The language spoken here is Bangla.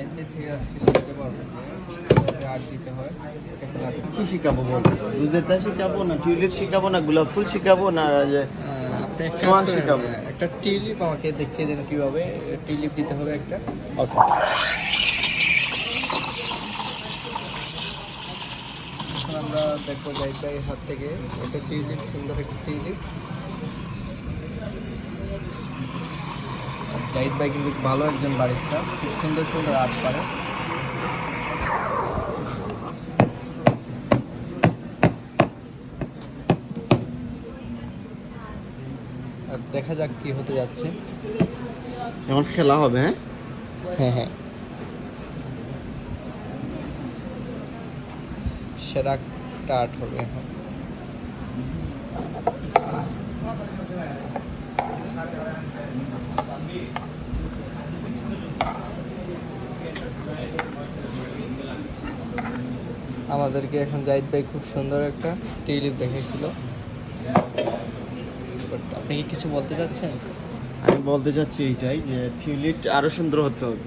ভাই থেকে আজকে শিখতে পারব যে আর্ট দিতে হয় কি শিখাবো বল? দুধেরটা শিখাবো না টিউলিপ শিখাবো না গোলাপ ফুল শিখাবো না যে শিখাবো। একটা টিউলিপ আমাকে দেখিয়ে দেন কীভাবে টিউলিপ দিতে হবে একটা। ওকে আমরা দেখব ভাইয়ের হাত থেকে। একটা টিউলিপ সুন্দর একটা টিউলিপ। জাহিদ ভাই কিন্তু ভালো একজন বারিস্তা। খুব সুন্দর সুন্দর আর্ট পারে আর দেখা যাক কি হতে যাচ্ছে। এখন খেলা হবে হ্যাঁ? হ্যাঁ হ্যাঁ। সেরা কাট হবে এখন। আমাদেরকে এখন জাহিদ ভাই খুব সুন্দর একটা টিউলিপ দেখেছিল আপনি কি কিছু বলতে চাচ্ছেন? আমি বলতে চাচ্ছি এইটাই যে টিউলিপ আরও সুন্দর হতে হবে।